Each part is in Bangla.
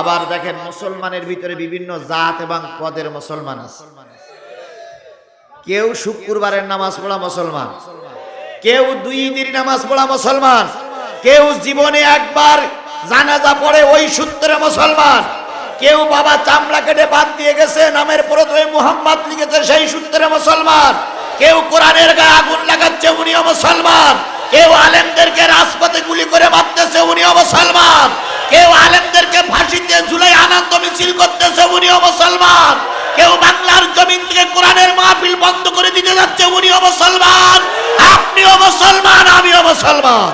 আবার দেখেন মুসলমানের ভিতরে বিভিন্ন জাত এবং পদের মুসলমান আছে। কেউ শুক্রবারের নামাজ পড়া মুসলমান, কেউ দুই দিন নামাজ পড়া মুসলমান, কেউ জীবনে একবার জানাজা পড়ে ওই সূত্রে মুসলমান, কেউ বাবা চামড়া কেটে বাদ দিয়ে গেছে, নামের প্রথমে মুহাম্মদ লিখেছে সেই সূত্রে মুসলমান, কেউ কোরআনের গায়ে আগুন লাগাচ্ছে উনিও মুসলমান, কেউ আলেমদেরকে রাজপথে গুলি করে মারতেছে উনিও মুসলমান কেউ আলেমদেরকে ফাঁসিতে ঝুলাই আনন্দ মিছিল করতেছে উনিও মুসলমান। কেউ বাংলার জমিন থেকে কোরআনের মাহফিল বন্ধ করে দিতে যাচ্ছে উনিও মুসলমান। আপনিও মুসলমান আমিও মুসলমান।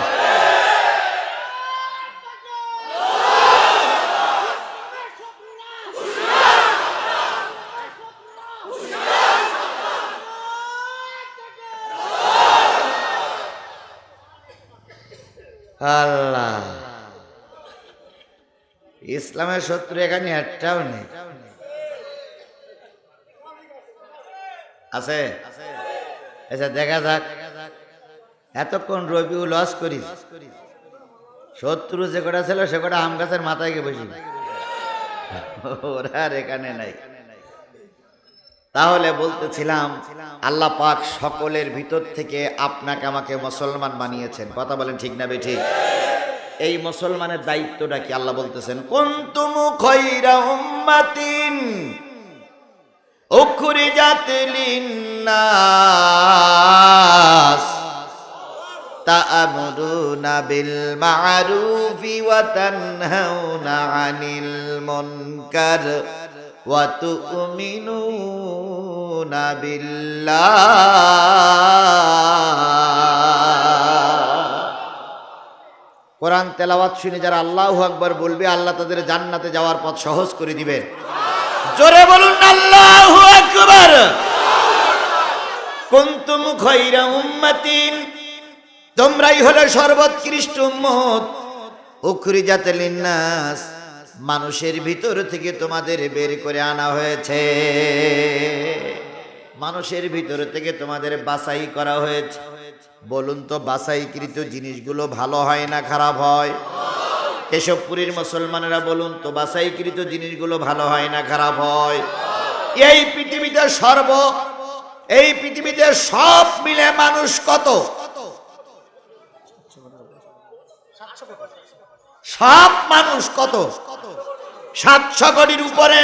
আল্লাহ। ইসলামের শত্রু এখানে একটাও নেই। আছে? আচ্ছা দেখা যাক। এতক্ষণ রবিউ লস করিস শত্রু যে কটা ছিল সে কটা আম গাছের মাথায় গিয়ে বসি। ওরা এখানে নাই। তাহলে বলতেছিলাম, আল্লাহ পাক সকলের ভিতর থেকে আপনাকে আমাকে মুসলমান বানিয়েছেন। কথা বলেন ঠিক না বে ঠিক? এই মুসলমানের দায়িত্বটা কি? আল্লাহ বলতেছেন, কুনতুম খৈরা উম্মাতিন উখরিজাত লিন্নাস তা'মুরুনা বিল মা'রুফি ওয়া তানহাউনা 'আনিল মুনকার ওয়া তু'মিনুনা বিল্লাহ কোরআন তেলাওয়াত শুনে যারা আল্লাহ আকবার বলবে, আল্লাহ তাদের জান্নাতে যাওয়ার পথ সহজ করে দিবেন জোরে বলুন, আল্লাহ আকবার! কুনতুম খৈরা উম্মাতিন। তোমরাই হলো সর্বোৎকৃষ্ট উম্মত। উখরিজাত লিন্নাস। মানুষের ভিতর থেকে তোমাদের বের করে আনা হয়েছে। মানুষের ভিতর থেকে তোমাদের বাছাই করা হয়েছে। বলুন তো, বাছাইকৃত জিনিসগুলো ভালো হয় না খারাপ হয়? কেশবপুরীর মুসলমানেরা বলুন তো, বাছাইকৃত জিনিসগুলো ভালো হয় না খারাপ হয়? এই পৃথিবীতে সর্ব, এই পৃথিবীতে সব মিলে মানুষ কত? সব মানুষ কত? সাতশো কোটির উপরে।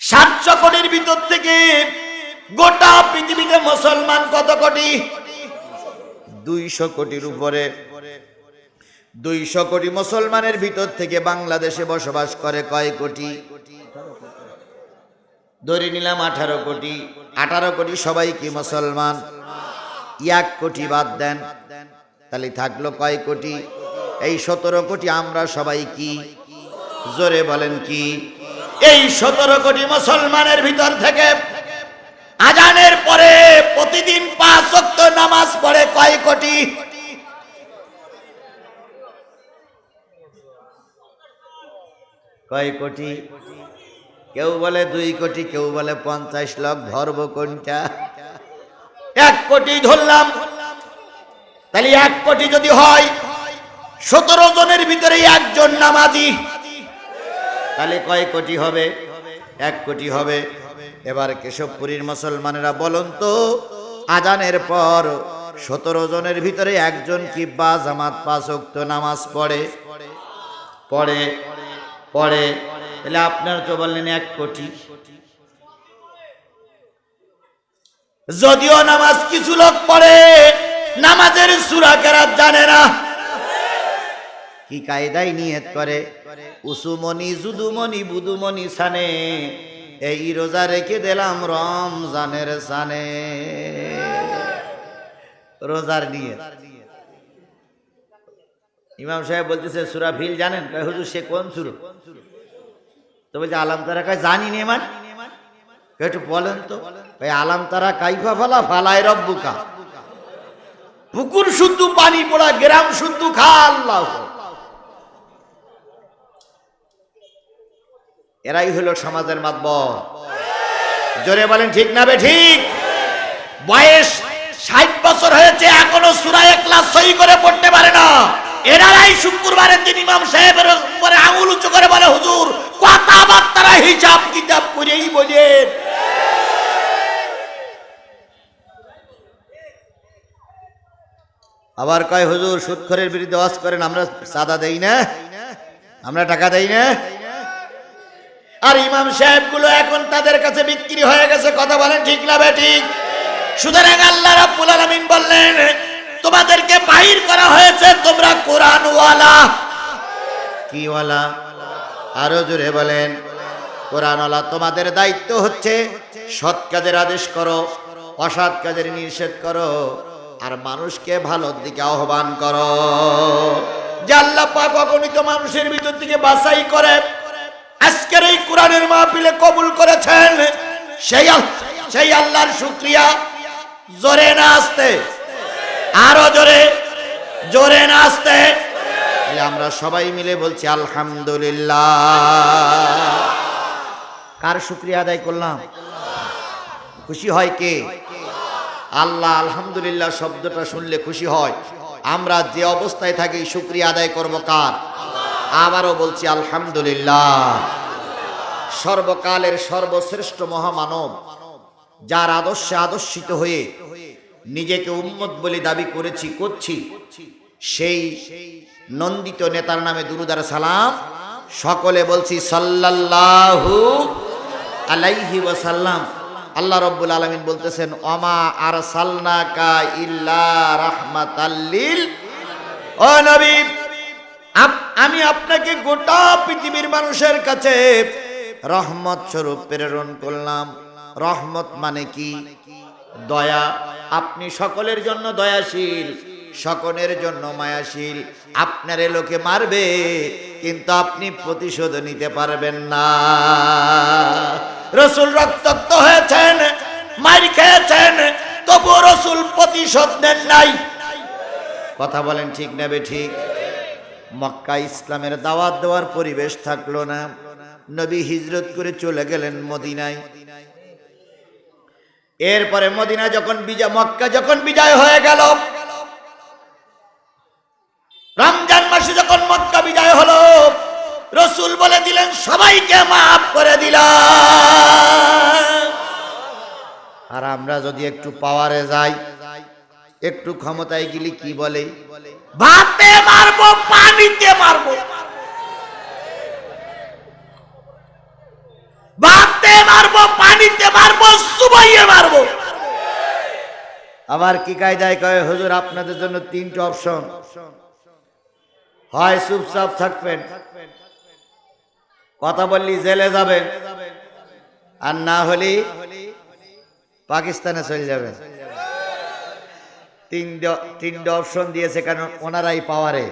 সাতশো কোটির ভিতর থেকে গোটা পৃথিবীতে মুসলমান কত কোটি? দুইশো কোটির উপরে। দুইশো কোটি মুসলমানের ভিতর থেকে বাংলাদেশে বসবাস করে কয় কোটি? ধরে নিলাম আঠারো কোটি। আঠারো কোটি সবাই কি মুসলমান? এক কোটি বাদ দেন। তাহলে থাকল কয় কোটি? এই সতেরো কোটি আমরা সবাই কি? জোরে বলেন কি? এই সতেরো কোটি মুসলমানের ভিতর থেকে আজানের পরে প্রতিদিন পাঁচ ওয়াক্ত নামাজ পড়ে কয় কোটি? কয় কোটি? কেউ বলে দুই কোটি কেউ বলে পঞ্চাশ লক্ষ ধরব কোনটা? এক কোটি ধরলাম। তাহলে এক কোটি যদি হয় সতেরো জনের ভিতরে একজন নামাজি। তাহলে কয় কোটি হবে? এক কোটি হবে। এবার কেশবপুরীর মুসলমানেরা বলুন তো, আজানের পর সতেরো জনের ভিতরে একজন কি বা জামাত পাঁচ ওয়াক্ত নামাজ পড়ে। পড়ে পড়ে, তাহলে আপনার তো বললেন এক কোটি। যদিও নামাজ কিছু লোক পড়ে, নামাজের সুরা কেরাত জানে না। কি কায়দায় নিয়ত করে? উসুমনি জুদুমনি বুদুমনি সানে। এই রোজা রেখে দিলাম রমজানের সানে। রোজার নিয়ত। ইমাম সাহেব বলতেছে, সুরা ফিল জানেন? হুজুর, সে কোন সুর? তো বলছে, আলাম তারা কয়, জানি নে মান। একটু বলেন তো। কয়, আলাম তারা কাইফা ফালা ফালায় রব্বুকা। পুকুর শুদ্ধ, পানি পড়া, গ্রাম শুদ্ধ, খা আল্লাহ। এরাই হলো সমাজের মাতব জোরে বলেন, ঠিক না বে ঠিক? বয়স ষাট বছর হয়েছে, এখনও সুরায় ক্লাস সই করে পড়তে পারে না। এরাই শুক্রবারের দিন ইমাম সাহেবের উপরে আঙুল উঁচু করে বলে, হুজুর কথাবার্তারা হিসাব কিতাব করেই বলেন। আবার কয়, হুজুর, সুৎখরের বিরুদ্ধে ওয়াজ করেন, আমরা সাদা দেই না? আমরা টাকা দেই না? আর ইমাম সাহেবগুলো এখন তাদের কাছে বিক্রি হয়ে গেছে কথা বলেন ঠিক না ঠিক? সুতরাং আল্লাহ রাব্বুল আলামিন বললেন তোমাদেরকে বাহির করা হয়েছে তোমরা কোরআন ওয়ালা কি ওয়ালা আরও জোরে বলেন কোরআন ওয়ালা তোমাদের দায়িত্ব হচ্ছে সৎ কাজের আদেশ করো অসৎ কাজের নিষেধ করো আর মানুষকে ভালোর দিকে আহ্বান করো। যে আল্লাহ পাক অগণিত মানুষের ভিতর থেকে বাছাই করে আজকের এই কোরআনের মাহফিলে কবুল করেছেন সেই সেই আল্লাহর শুক্রিয়া। জোরে না আসতে। আরও জোরে। জোরে না আসতে। আমরা সবাই মিলে বলছি, আলহামদুলিল্লাহ। কার শুক্রিয়া আদায় করলাম? খুশি হয় কে? আল্লাহ, আলহামদুলিল্লাহ শব্দটা শুনলে খুশি হয়। আমরা যে অবস্থায় থাকি, শুক্রিয়া আদায় করব কার? আবারও বলছি, আলহামদুলিল্লাহ। সর্বকালের সর্বশ্রেষ্ঠ মহামানব, যার আদর্শে আদর্শিত হয়ে নিজেকে উম্মত বলে দাবি করেছি, করছি। সেই নন্দিত নেতার নামে দুরুদার সালাম। সকলে বলছি, সাল্লাল্লাহু আলাইহি ওয়াসাল্লাম। আল্লাহ রব্বুল আলামিন বলতেছেন অমা আর সালনাকা ইল্লা রাহমাতাল্লিল ও নবী আমি আপনাকে গোটা পৃথিবীর মানুষের কাছে রহমত স্বরূপ প্রেরণ করলাম। রহমত মানে কি? দয়া। আপনি সকলের জন্য দয়াশীল, সকলের জন্য মায়াশীল। আপনার লোকে মারবে, কিন্তু আপনি প্রতিশোধ নিতে পারবেন না। রসুল রক্তাক্ত হয়েছেন মার খেয়েছেন তবু রসুল প্রতিশোধ নেন নাই। কথা বলেন ঠিক নেবে ঠিক? মক্কা ইসলামের দাওয়াত দেওয়ার পরিবেশ থাকল না। নবী হিজরত করে চলে গেলেন মদিনায়। এরপরে মদিনা যখন বিজয়, মক্কা যখন বিজয় হয়ে গেল, রমজান মাসে যখন মক্কা বিজয় হলো, রসুল বলে দিলেন, সবাইকে মাফ করে দিলাম। আর আমরা যদি একটু পাওয়ারে যাই, একটু ক্ষমতায় গেলে কি বলে? ভাতে মারবো পানিতে মারবো ভাতে মারবো পানিতে মারবো সুবাইয়ে মারবো। আবার কি কায়দায় কয়, হুজুর, আপনাদের জন্য তিনটে অপশন। হয় চুপচাপ থাকবেন। কথা বললি, জেলে যাবেন। আর না হলে পাকিস্তানে চলে যাবেন। তিনটে তিনটে অপশন দিয়েছে কারণ ওনারাই পাওয়ারে।